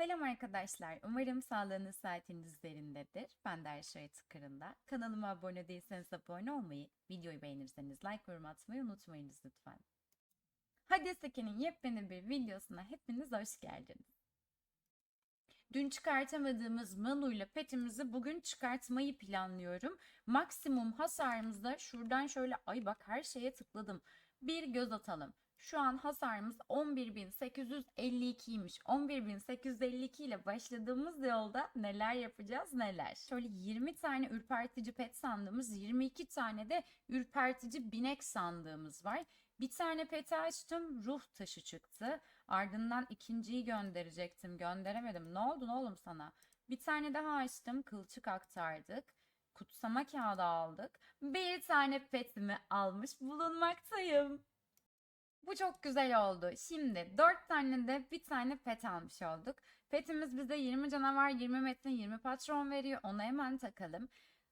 Selam arkadaşlar. Umarım sağlığınız saatiniz üzerindedir. Ben de Ayşe Tıkırında. Kanalıma abone değilseniz abone olmayı, videoyu beğenirseniz like yorum atmayı unutmayınız lütfen. Hadi Seke'nin yepyeni bir videosuna hepiniz hoş geldiniz. Dün çıkartamadığımız Manu'yla petimizi bugün çıkartmayı planlıyorum. Maksimum hasarımızda şuradan şöyle ay bak her şeye tıkladım. Bir göz atalım. Şu an hasarımız 11.852'ymiş. 11.852 ile başladığımız yolda neler yapacağız neler. Şöyle 20 tane ürpertici pet sandığımız, 22 tane de ürpertici binek sandığımız var. Bir tane peti açtım, ruh taşı çıktı. Ardından ikinciyi gönderecektim, gönderemedim. Ne oldu ne oğlum sana? Bir tane daha açtım, kılçık aktardık. Kutsama kağıdı aldık. Bir tane petimi almış bulunmaktayım. Bu çok güzel oldu. Şimdi 4 tane de bir tane pet almış olduk. Petimiz bize 20 canavar, 20 metin, 20 patron veriyor. Ona hemen takalım.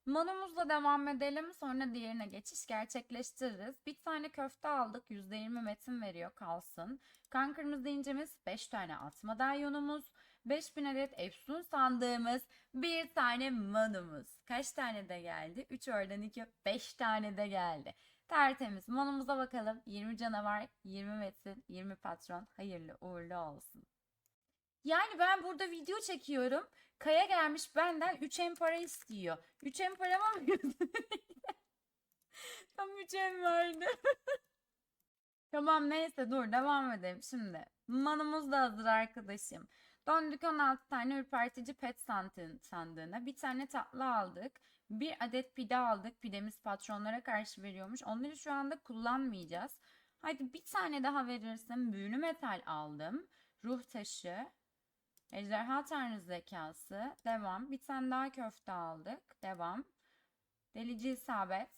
Manumuzla devam edelim. Sonra diğerine geçiş gerçekleştiririz. Bir tane köfte aldık. %20 metin veriyor kalsın. Kan kırmızı incemiz 5 tane at madalyonumuz. 5000 adet efsun sandığımız. Bir tane manumuz. Kaç tane de geldi? 3 oradan 2 5 tane de geldi. Tertemiz. Manumuza bakalım. 20 canavar, 20 metin, 20 patron. Hayırlı uğurlu olsun. Yani ben burada video çekiyorum. Kaya gelmiş benden 3 em para istiyor. 3 em paramı mı Tam 3 em vardı. tamam neyse dur devam edelim şimdi. Manımız da hazır arkadaşım. Döndük 16 tane ürpertici pet sandığın- sandığına. Bir tane tatlı aldık. Bir adet pide aldık. Pidemiz patronlara karşı veriyormuş. Onları şu anda kullanmayacağız. Haydi bir tane daha verirsin. Büyülü metal aldım. Ruh taşı. Ejderha tanrı zekası. Devam. Bir tane daha köfte aldık. Devam. Delici isabet.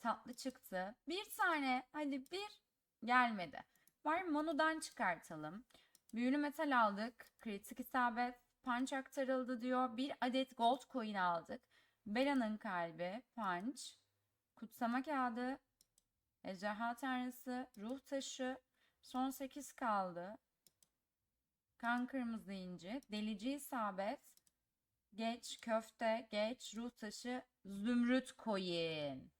Tatlı çıktı. Bir tane. Hadi bir. Gelmedi. Var Manu'dan çıkartalım. Büyülü metal aldık. Kritik isabet. Punch aktarıldı diyor. Bir adet gold coin aldık. Bela'nın kalbi. Punch. Kutsama kağıdı. Ejderha tanrısı. Ruh taşı. Son 8 kaldı. Kan kırmızı inci. Delici isabet. Geç. Köfte. Geç. Ruh taşı. Zümrüt coin.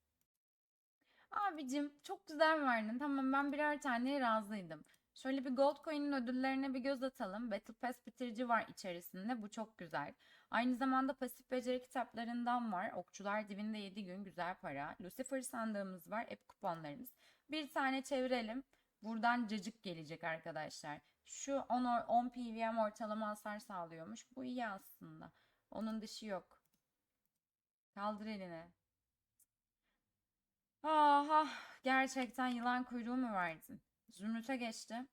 Abicim çok güzel verdin. Tamam ben birer tane razıydım. Şöyle bir Gold Coin'in ödüllerine bir göz atalım. Battle Pass bitirici var içerisinde. Bu çok güzel. Aynı zamanda pasif beceri kitaplarından var. Okçular dibinde 7 gün güzel para. Lucifer sandığımız var. Ep kuponlarımız. Bir tane çevirelim. Buradan cacık gelecek arkadaşlar. Şu 10, or- 10 PVM ortalama hasar sağlıyormuş. Bu iyi aslında. Onun dışı yok. Kaldır elini. Aha, gerçekten yılan kuyruğu mu verdin? Zümrüt'e geçti.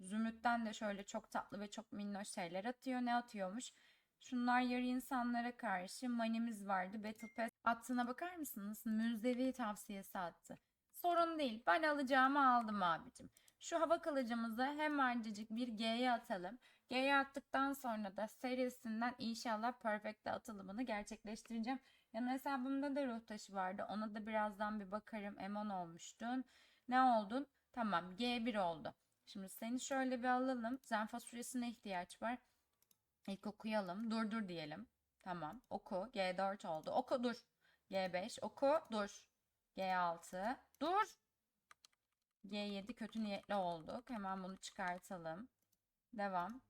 Zümrüt'ten de şöyle çok tatlı ve çok minnoş şeyler atıyor. Ne atıyormuş? Şunlar yarı insanlara karşı manimiz vardı. Battle Pass attığına bakar mısınız? Münzevi tavsiyesi attı. Sorun değil. Ben alacağımı aldım abicim. Şu hava kılıcımızı hemencecik bir G'ye atalım. G'ye attıktan sonra da serisinden inşallah Perfect'te atılımını gerçekleştireceğim. Yan hesabımda da ruh taşı vardı. Ona da birazdan bir bakarım. M10 olmuştun. Ne oldun? Tamam G1 oldu. Şimdi seni şöyle bir alalım. Zenfa süresine ihtiyaç var. İlk okuyalım. Dur dur diyelim. Tamam. Oku. G4 oldu. Oku dur. G5. Oku. Dur. G6. Dur. G7 kötü niyetli olduk. Hemen bunu çıkartalım. Devam.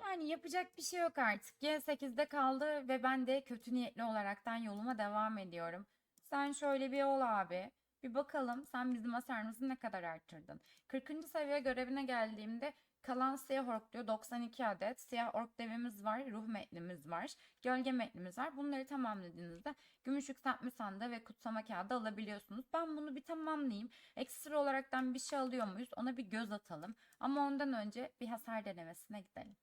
Yani yapacak bir şey yok artık. G8'de kaldı ve ben de kötü niyetli olaraktan yoluma devam ediyorum. Sen şöyle bir ol abi. Bir bakalım sen bizim hasarımızı ne kadar arttırdın. 40. seviye görevine geldiğimde kalan siyah ork diyor 92 adet. Siyah ork devimiz var, ruh metnimiz var, gölge metnimiz var. Bunları tamamladığınızda gümüş yükseltme sandığı ve kutsama kağıdı alabiliyorsunuz. Ben bunu bir tamamlayayım. Ekstra olaraktan bir şey alıyor muyuz? Ona bir göz atalım. Ama ondan önce bir hasar denemesine gidelim.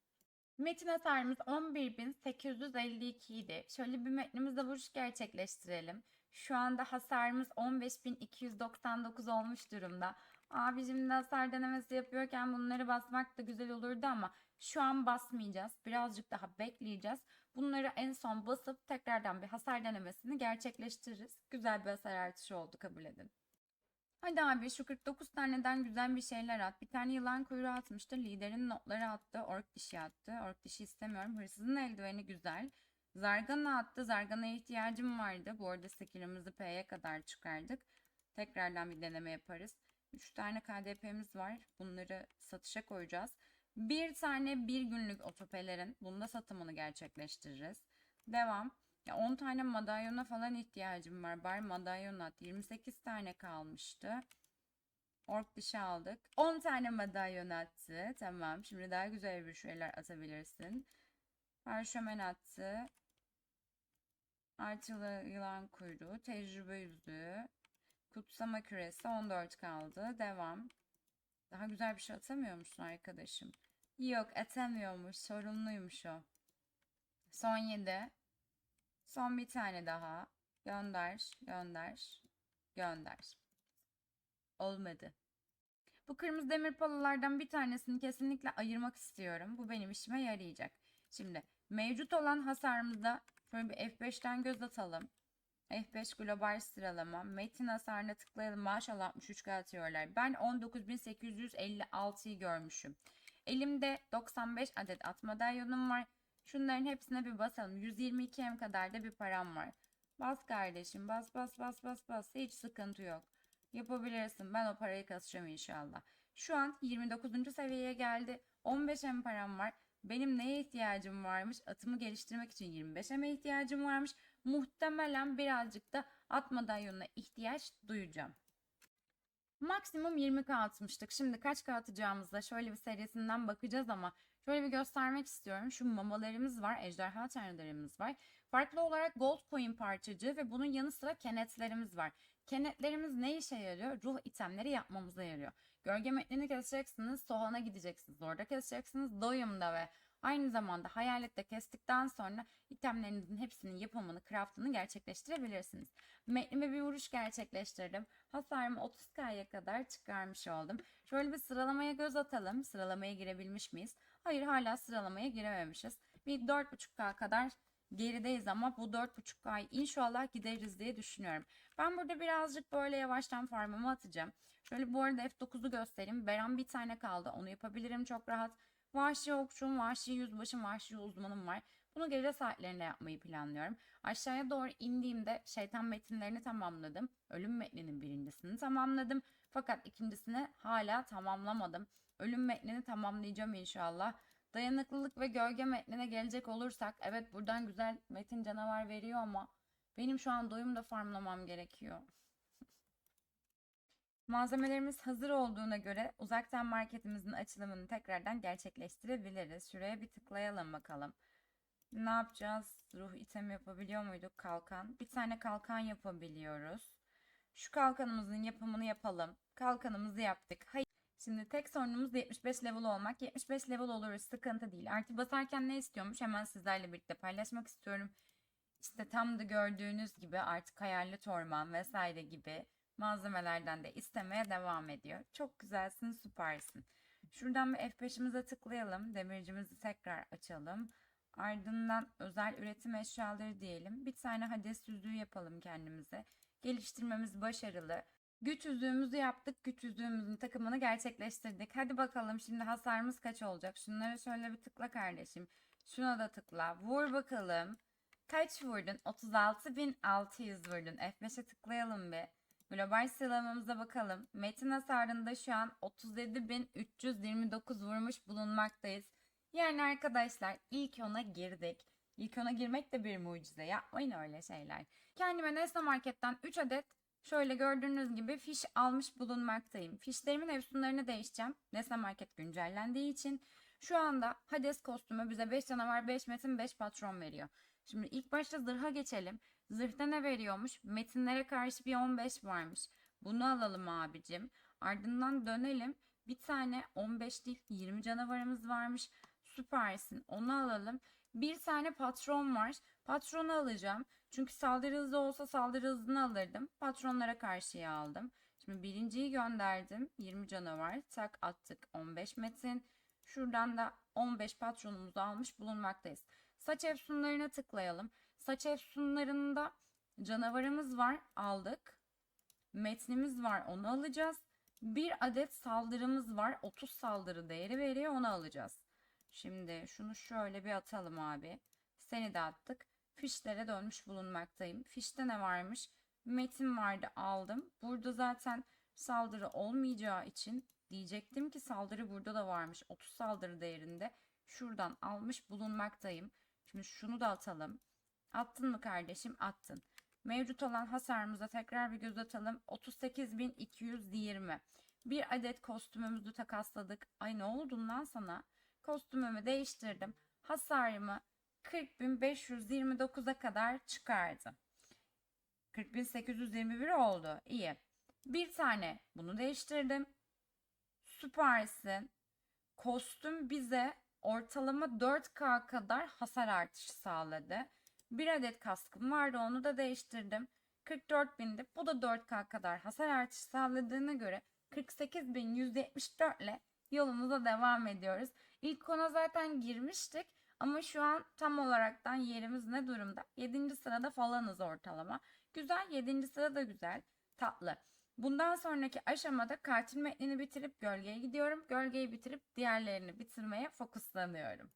Metin hasarımız 11.852 idi. Şöyle bir metnimizde vuruş gerçekleştirelim. Şu anda hasarımız 15.299 olmuş durumda. Abicim de hasar denemesi yapıyorken bunları basmak da güzel olurdu ama şu an basmayacağız. Birazcık daha bekleyeceğiz. Bunları en son basıp tekrardan bir hasar denemesini gerçekleştiririz. Güzel bir hasar artışı oldu kabul edin. Hadi abi şu 49 taneden güzel bir şeyler at. Bir tane yılan kuyruğu atmıştı. Liderin notları attı. Ork dişi attı. Ork dişi istemiyorum. Hırsızın eldiveni güzel. Zargana attı. Zargana'ya ihtiyacım vardı. Bu arada skillimizi P'ye kadar çıkardık. Tekrardan bir deneme yaparız. 3 tane KDP'miz var. Bunları satışa koyacağız. Bir tane bir günlük otopelerin. Bunda satımını gerçekleştiririz. Devam. Ya 10 tane madalyona falan ihtiyacım var. Bari madalyon at. 28 tane kalmıştı. Ork dişi aldık. 10 tane madalyon attı. Tamam. Şimdi daha güzel bir şeyler atabilirsin. Parşömen attı. Artılı yılan kuyruğu. Tecrübe yüzüğü. Kutsama küresi 14 kaldı. Devam. Daha güzel bir şey atamıyor musun arkadaşım? Yok atamıyormuş. Sorumluymuş o. Son 7. Son bir tane daha. Gönder, gönder, gönder. Olmadı. Bu kırmızı demir palalardan bir tanesini kesinlikle ayırmak istiyorum. Bu benim işime yarayacak. Şimdi mevcut olan hasarımızda şöyle bir F5'ten göz atalım. F5 global sıralama. Metin hasarına tıklayalım. Maşallah 63 atıyorlar. Ben 19.856'yı görmüşüm. Elimde 95 adet at madalyonum var. Şunların hepsine bir basalım. 122 M kadar da bir param var. Bas kardeşim bas bas bas bas bas. Hiç sıkıntı yok. Yapabilirsin. Ben o parayı kasacağım inşallah. Şu an 29. seviyeye geldi. 15 M param var. Benim neye ihtiyacım varmış? Atımı geliştirmek için 25 M'e ihtiyacım varmış. Muhtemelen birazcık da at madalyonuna ihtiyaç duyacağım. Maksimum 20k atmıştık. Şimdi kaç k atacağımızda şöyle bir serisinden bakacağız ama şöyle bir göstermek istiyorum. Şu mamalarımız var, ejderha tanrılarımız var. Farklı olarak gold coin parçacığı ve bunun yanı sıra kenetlerimiz var. Kenetlerimiz ne işe yarıyor? Ruh itemleri yapmamıza yarıyor. Gölge metnini keseceksiniz, Sohan'a gideceksiniz. Orada keseceksiniz, doyumda ve aynı zamanda hayalette kestikten sonra itemlerinizin hepsinin yapımını, craftını gerçekleştirebilirsiniz. Metnime bir vuruş gerçekleştirdim. Hasarımı 30k'ya kadar çıkarmış oldum. Şöyle bir sıralamaya göz atalım. Sıralamaya girebilmiş miyiz? Hayır hala sıralamaya girememişiz. Bir 4.5k kadar gerideyiz ama bu 4.5K'yı inşallah gideriz diye düşünüyorum. Ben burada birazcık böyle yavaştan farmımı atacağım. Şöyle bu arada F9'u göstereyim. Beran bir tane kaldı. Onu yapabilirim çok rahat. Vahşi okçum, vahşi yüzbaşım, vahşi uzmanım var. Bunu gece saatlerinde yapmayı planlıyorum. Aşağıya doğru indiğimde şeytan metinlerini tamamladım. Ölüm metninin birincisini tamamladım. Fakat ikincisini hala tamamlamadım. Ölüm metnini tamamlayacağım inşallah. Dayanıklılık ve gölge metnine gelecek olursak evet buradan güzel metin canavar veriyor ama benim şu an doyum da farmlamam gerekiyor. Malzemelerimiz hazır olduğuna göre uzaktan marketimizin açılımını tekrardan gerçekleştirebiliriz. Şuraya bir tıklayalım bakalım. Ne yapacağız? Ruh item yapabiliyor muyduk? Kalkan. Bir tane kalkan yapabiliyoruz. Şu kalkanımızın yapımını yapalım. Kalkanımızı yaptık. Hayır. Şimdi tek sorunumuz 75 level olmak. 75 level oluruz sıkıntı değil. Artı basarken ne istiyormuş hemen sizlerle birlikte paylaşmak istiyorum. İşte tam da gördüğünüz gibi artık hayalet orman vesaire gibi malzemelerden de istemeye devam ediyor. Çok güzelsin, süpersin. Şuradan bir F5'imize tıklayalım. Demircimizi tekrar açalım. Ardından özel üretim eşyaları diyelim. Bir tane hades yüzüğü yapalım kendimize. Geliştirmemiz başarılı. Güç yüzüğümüzü yaptık. Güç yüzüğümüzün takımını gerçekleştirdik. Hadi bakalım şimdi hasarımız kaç olacak? Şunlara şöyle bir tıkla kardeşim. Şuna da tıkla. Vur bakalım. Kaç vurdun? 36.600 vurdun. F5'e tıklayalım bir. Global sıralamamıza bakalım. Metin hasarında şu an 37.329 vurmuş bulunmaktayız. Yani arkadaşlar ilk ona girdik. İlk ona girmek de bir mucize. Yapmayın öyle şeyler. Kendime Nesne Market'ten 3 adet şöyle gördüğünüz gibi fiş almış bulunmaktayım. Fişlerimin efsunlarını değişeceğim. Nesne Market güncellendiği için şu anda Hades kostümü bize 5 canavar, 5 metin, 5 patron veriyor. Şimdi ilk başta zırha geçelim. Zırhta ne veriyormuş? Metinlere karşı bir 15 varmış. Bunu alalım abicim. Ardından dönelim. Bir tane 15 değil 20 canavarımız varmış. Süpersin. Onu alalım. Bir tane patron var. Patronu alacağım. Çünkü saldırı hızı olsa saldırı hızını alırdım. Patronlara karşıya aldım. Şimdi birinciyi gönderdim. 20 canavar. Tak attık 15 metin. Şuradan da 15 patronumuzu almış bulunmaktayız. Saç efsunlarına tıklayalım. Saç efsunlarında canavarımız var. Aldık. metnimiz var onu alacağız. Bir adet saldırımız var 30 saldırı değeri veriyor onu alacağız. Şimdi şunu şöyle bir atalım abi. Seni de attık. Fişlere dönmüş bulunmaktayım. Fişte ne varmış? Metin vardı aldım. Burada zaten saldırı olmayacağı için diyecektim ki saldırı burada da varmış. 30 saldırı değerinde şuradan almış bulunmaktayım. Şimdi şunu da atalım. Attın mı kardeşim? Attın. Mevcut olan hasarımıza tekrar bir göz atalım. 38.220. Bir adet kostümümüzü takasladık. Ay ne oldu lan sana? Kostümümü değiştirdim. Hasarımı 40.529'a kadar çıkardı. 40.821 oldu. İyi. Bir tane bunu değiştirdim. Süpersin. Kostüm bize ortalama 4K kadar hasar artışı sağladı. Bir adet kaskım vardı onu da değiştirdim. 44.000'di. Bu da 4K kadar hasar artışı sağladığına göre 48.174 ile yolumuza devam ediyoruz. İlk ona zaten girmiştik ama şu an tam olaraktan yerimiz ne durumda? 7. sırada falanız ortalama. Güzel 7. sırada da güzel. Tatlı. Bundan sonraki aşamada kartın metnini bitirip gölgeye gidiyorum. Gölgeyi bitirip diğerlerini bitirmeye fokuslanıyorum.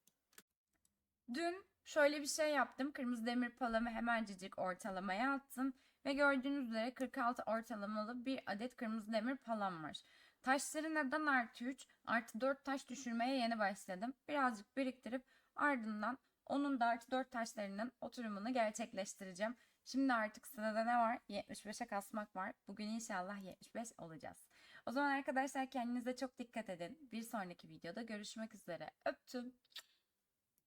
Dün şöyle bir şey yaptım. Kırmızı demir palamı hemencecik ortalamaya attım. Ve gördüğünüz üzere 46 ortalamalı bir adet kırmızı demir palam var. Taşları neden artı 3? Artı 4 taş düşürmeye yeni başladım. Birazcık biriktirip ardından onun da artı 4 taşlarının oturumunu gerçekleştireceğim. Şimdi artık sırada ne var? 75'e kasmak var. Bugün inşallah 75 olacağız. O zaman arkadaşlar kendinize çok dikkat edin. Bir sonraki videoda görüşmek üzere. Öptüm.